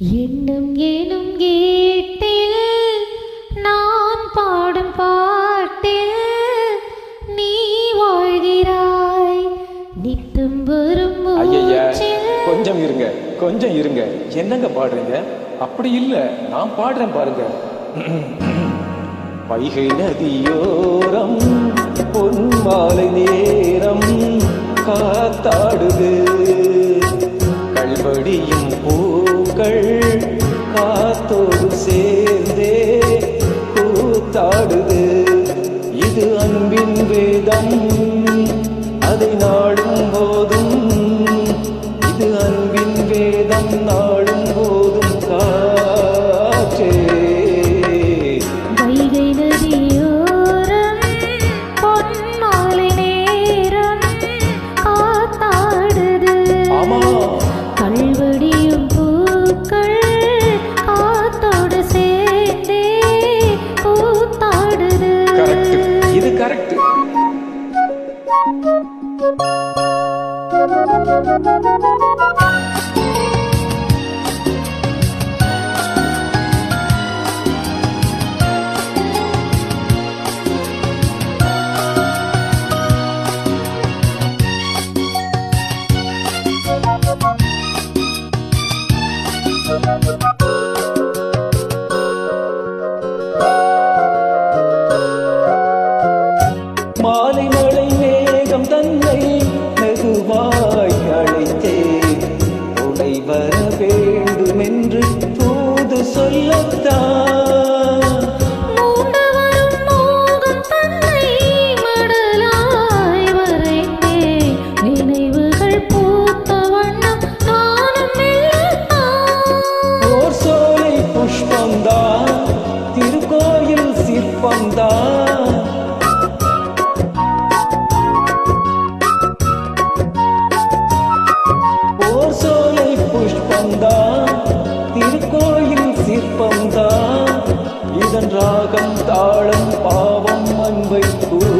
என்னும் ஏனும் கேட்டில் நான் பாடும் பாட்டில் நீ வாழ்கிறாய். நித்தம் வரும் கொஞ்சம் இருங்க கொஞ்சம் இருங்க. என்னங்க பாடுறீங்க? அப்படி இல்லை நான் பாடுறேன் பாருங்க. பைகை நதியோரம் பொன் மாலை நேரம் காத்தாடுது. பறைசாடுது இது அன்பின் வேதம். அதை நாடும் போதும். இது அன்பின் வேதம். நான் இதன் ராகம் தாளம் பாவம் அன்பை கூறு